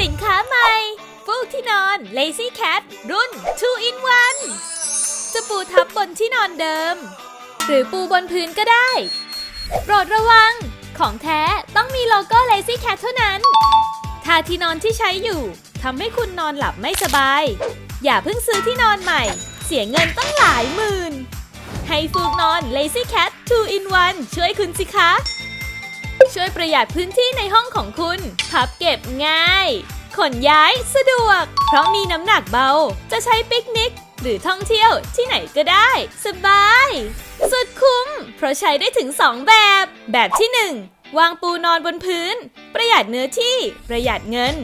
สินค้าใหม่ฟูกที่นอน Lazy Cat รุ่น 2 in 1 จะปูทับบนที่นอนเดิม หรือปูบนพื้นก็ได้ โปรดระวัง ของแท้ต้องมีโลโก้ Lazy Cat เท่านั้นถ้าที่นอนที่ใช้อยู่ทำให้คุณนอนหลับไม่สบาย อย่าเพิ่งซื้อที่นอนใหม่ เสียเงินตั้งหลายหมื่น ให้ฟูกนอน Lazy Cat 2 in 1 ช่วยคุณสิคะ ช่วยประหยัดพื้นที่ในห้องของคุณ พับเก็บง่าย ขนย้ายสะดวก เพราะมีน้ำหนักเบา จะใช้ปิกนิก หรือท่องเที่ยวที่ไหนก็ได้ สบาย สุดคุ้ม เพราะใช้ได้ถึง 2 แบบ แบบที่ 1 วางปูนอนบนพื้น ประหยัดเนื้อที่ประหยัดเงิน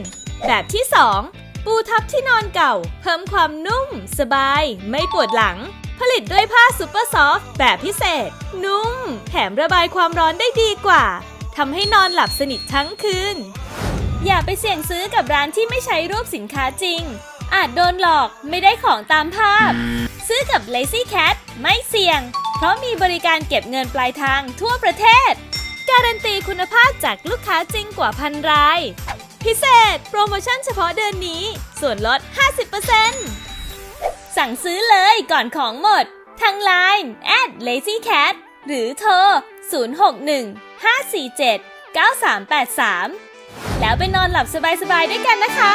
แบบที่ 2 ปูทับที่นอนเก่า เพิ่มความนุ่ม สบาย ไม่ปวดหลังผลิตด้วยผ้าซูเปอร์ซอฟต์แบบพิเศษ นุ่ม แถมระบายความร้อนได้ดีกว่า ทำให้นอนหลับสนิททั้งคืน อย่าไปเสี่ยงซื้อกับร้านที่ไม่ใช้รูปสินค้าจริง อาจโดนหลอกไม่ได้ของตามภาพ ซื้อกับ Lazy Cat ไม่เสี่ยง เพราะมีบริการเก็บเงินปลายทางทั่วประเทศ การันตีคุณภาพจากลูกค้าจริงกว่าพันราย พิเศษ โปรโมชั่นเฉพาะเดือนนี้ ส่วนลด 50%สั่งซื้อเลยก่อนของหมดทาง Line at lazycat หรือโทร 061 547 9383 แล้วไปนอนหลับสบายๆด้วยกันนะคะ